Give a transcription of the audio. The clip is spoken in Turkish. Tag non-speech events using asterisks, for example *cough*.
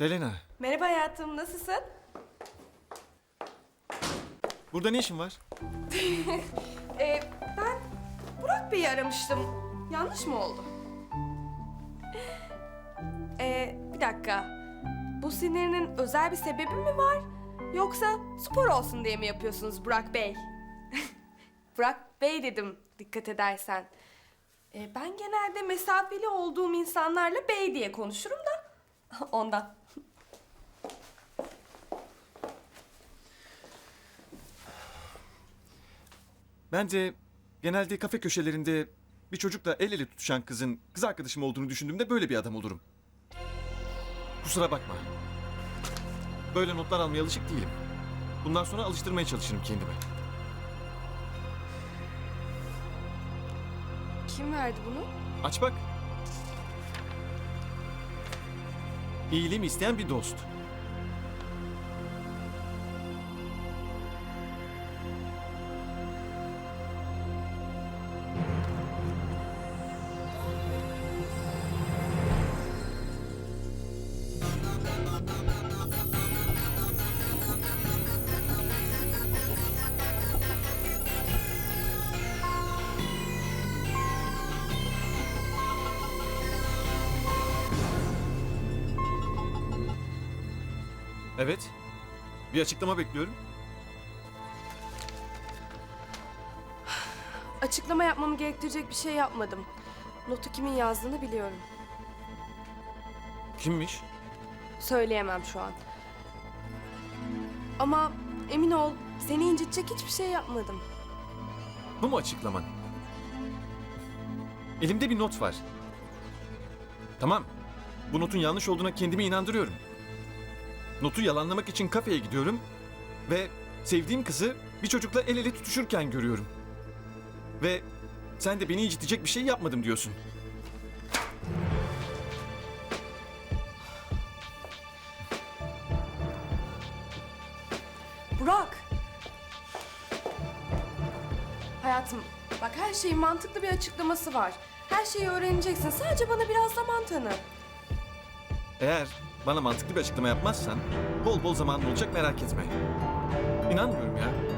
Selena, Merhaba hayatım, nasılsın? burada ne işin var? *laughs* Ee, ben Burak Bey'i aramıştım. Yanlış mı oldu? Ee, bir dakika. Bu sinirinin özel bir sebebi mi var? Yoksa spor olsun diye mi yapıyorsunuz Burak Bey? *laughs* Burak Bey dedim dikkat edersen. Ee, ben genelde mesafeli olduğum insanlarla bey diye konuşurum da *laughs* ondan. Bence genelde kafe köşelerinde bir çocukla el ele tutuşan kızın kız arkadaşım olduğunu düşündüğümde böyle bir adam olurum. Kusura bakma. Böyle notlar almaya alışık değilim. Bundan sonra alıştırmaya çalışırım kendime. Kim verdi bunu? Aç bak. İyiliğimi isteyen bir dost. Evet. Bir açıklama bekliyorum. Açıklama yapmamı gerektirecek bir şey yapmadım. Notu kimin yazdığını biliyorum. Kimmiş? Söyleyemem şu an. Ama emin ol seni incitecek hiçbir şey yapmadım. Bu mu açıklaman? Elimde bir not var. Tamam. Bu notun yanlış olduğuna kendimi inandırıyorum. Notu yalanlamak için kafeye gidiyorum ve sevdiğim kızı bir çocukla el ele tutuşurken görüyorum. Ve sen de beni incitecek bir şey yapmadım diyorsun. Burak! Hayatım bak her şeyin mantıklı bir açıklaması var. Her şeyi öğreneceksin. Sadece bana biraz zaman tanı. Eğer bana mantıklı bir açıklama yapmazsan bol bol zamanın olacak merak etme. İnanmıyorum ya.